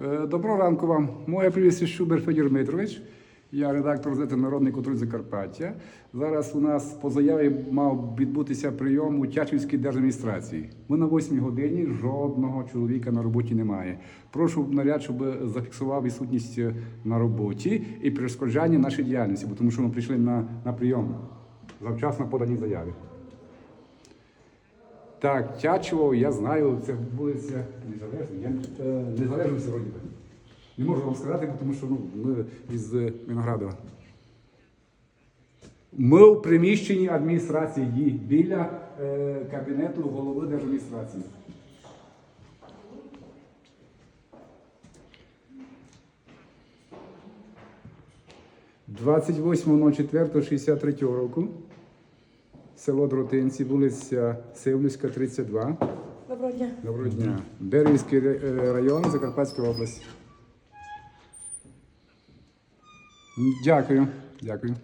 Е, Доброго ранку вам. Моє прізвище Шубер Федір Дмитрович. Я редактор газети Народний контроль Закарпаття. Зараз у нас по заяві мав відбутися прийом у Тячівській держадміністрації. Ми на 8 годині жодного чоловіка на роботі немає. Прошу наряд, щоб зафіксував відсутність на роботі і перешкоджання нашій діяльності, тому що ми прийшли на, на прийом завчасно подані заяви. Так, Тячево, я знаю, це вулиця Незалежна. Я е, незалежності. Не можу вам сказати, тому що ну, ми із е, Виноградова. Ми в приміщенні адміністрації біля е, кабінету голови держадміністрації. Двадцять восьмого року село Дротинці, вулиця Сивницька, 32. Доброго дня. Доброго дня. Берівський е, район, Закарпатська область. Дякую. Дякую.